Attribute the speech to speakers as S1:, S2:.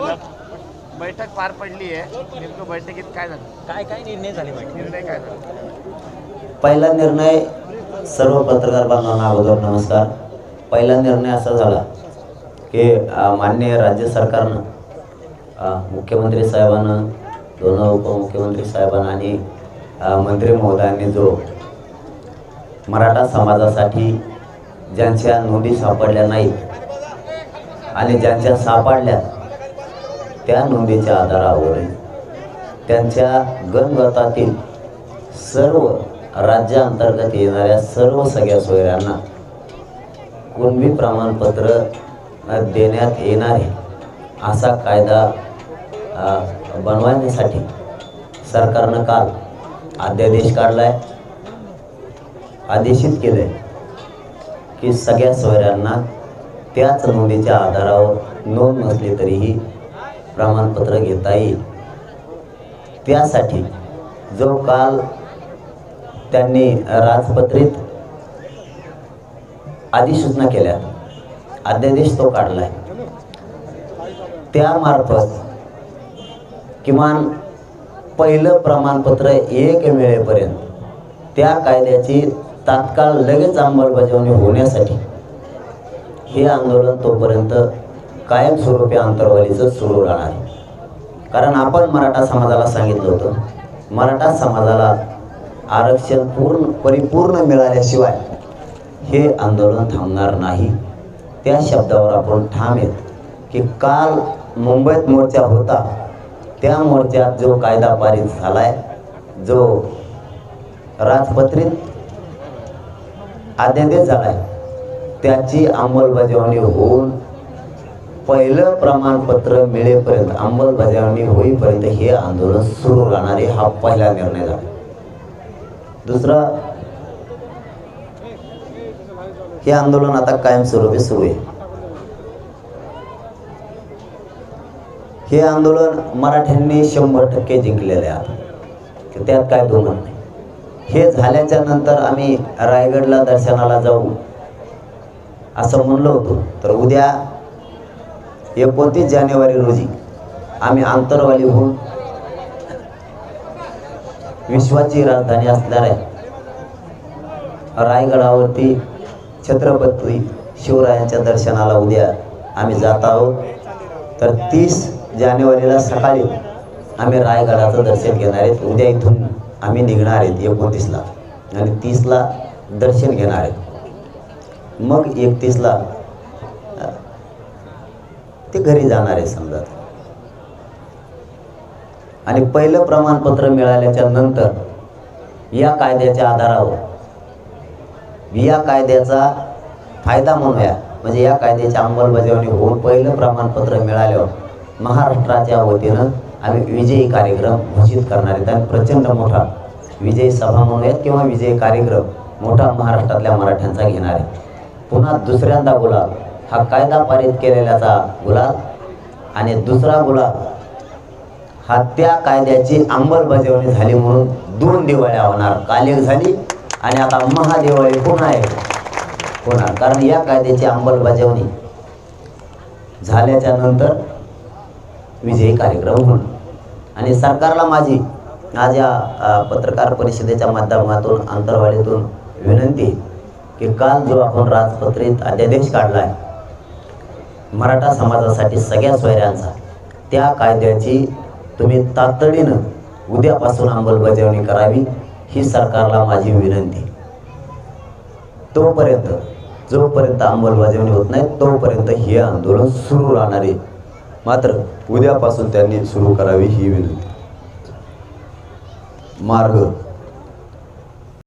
S1: झालं. बैठक पार पडली आहे. नेमकं बैठकीत काय झालं?
S2: काय काय निर्णय झाले
S1: निर्णय काय झाला?
S3: पहिला निर्णय सर्व पत्रकार बांधवांना अगोदर नमस्कार. पहिला निर्णय असा झाला की अ, माननीय राज्य सरकारनं मुख्यमंत्री साहेबांना दोन उपमुख्यमंत्री साहेबांना आणि मंत्री महोदयांनी जो मराठा समाजासाठी ज्यांच्या नोंदी सापडल्या नाहीत आणि ज्यांच्या सापडल्या त्या नोंदीच्या आधारावर त्यांच्या गणगतातील सर्व राज्याअंतर्गत येणाऱ्या सर्व सगळ्या सोयऱ्यांना कुणबी प्रमाणपत्र देण्यात येणार आहे असा कायदा बनवण्यासाठी सरकारनं काल अध्यादेश काढला आहे आदेशित केलं आहे की सगळ्या सोयऱ्यांना त्याच नोंदीच्या आधारावर नोंद नसली तरीही प्रमाणपत्र घेता येईल. त्यासाठी जो काल त्यांनी राजपत्रित अधिसूचना केल्या अध्यादेश तो काढलाय. त्यामार्फत किमान पहिलं प्रमाणपत्र एक मिळेपर्यंत त्या कायद्याची तात्काळ लगेच अंमलबजावणी होण्यासाठी हे आंदोलन तोपर्यंत कायमस्वरूपी अंतर्वालीचं सुरू राहणार आहे. कारण आपण मराठा समाजाला सांगितलं होतं मराठा समाजाला आरक्षण पूर्ण परिपूर्ण मिळाल्याशिवाय हे आंदोलन थांबणार नाही त्या शब्दावर आपण ठाम येत की काल मुंबईत मोर्चा होता त्या मोर्चात जो कायदा पारित झालाय जो राजपत्रित अध्यादेश झालाय त्याची अंमलबजावणी होऊन पहिलं प्रमाणपत्र मिळेपर्यंत अंमलबजावणी होईपर्यंत हे आंदोलन सुरू राहणार आहे हा पहिला निर्णय झाला. दुसरा हे आंदोलन आता कायमस्वरूपी सुरू आहे. हे आंदोलन मराठ्यांनी शंभर टक्के जिंकलेले आहे आता. त्यात काय दोन नाही. हे झाल्याच्यानंतर आम्ही रायगडला दर्शनाला जाऊ असं म्हणलं होतो. तर उद्या एकोणतीस जानेवारी रोजी आम्ही आंतरवाली होऊन विश्वाची राजधानी असणाऱ्या रायगडावरती छत्रपती शिवरायांच्या दर्शनाला उद्या आम्ही जात आहोत. तर तीस जानेवारीला सकाळी आम्ही रायगडाचं दर्शन घेणार आहेत. उद्या इथून आम्ही निघणार आहेत एकोणतीसला. आणि तीसला दर्शन घेणार आहेत. मग एकतीसला ते घरी जाणार आहे समजा. आणि पहिलं प्रमाणपत्र मिळाल्याच्या नंतर या कायद्याच्या आधारावर या कायद्याचा फायदा म्हणूया म्हणजे या कायद्याची अंमलबजावणी होऊन पहिलं प्रमाणपत्र मिळाल्यावर महाराष्ट्राच्या वतीनं आम्ही विजयी कार्यक्रम घोषित करणार आहेत. आणि प्रचंड मोठा विजयी सभा म्हणूयात किंवा विजयी कार्यक्रम मोठा महाराष्ट्रातल्या मराठ्यांचा घेणार आहे. पुन्हा दुसऱ्यांदा गुलाब हा कायदा पारित केलेल्याचा गुलाब आणि दुसरा गुलाब हा त्या कायद्याची अंमलबजावणी झाली म्हणून दोन दिवाळ्या होणार काल एक झाली आणि आता महादिवाळी पुन्हा आहे? होणार कारण या कायद्याची अंमलबजावणी झाल्याच्यानंतर विजयी कार्यक्रम होणार. आणि सरकारला माझी आज या पत्रकार परिषदेच्या माध्यमातून अंतरवाळीतून विनंती की काल जो आपण राजपत्रित अध्यादेश काढला आहे मराठा समाजासाठी सगळ्या सोयऱ्यांचा. त्या कायद्याची तुम्ही तातडीनं उद्यापासून अंमलबजावणी करावी ही सरकारला माझी विनंती. तोपर्यंत जोपर्यंत अंमलबजावणी होत नाही तोपर्यंत हे आंदोलन सुरू राहणार आहे. मात्र उद्यापासून त्यांनी सुरू करावी ही विनंती. मार्ग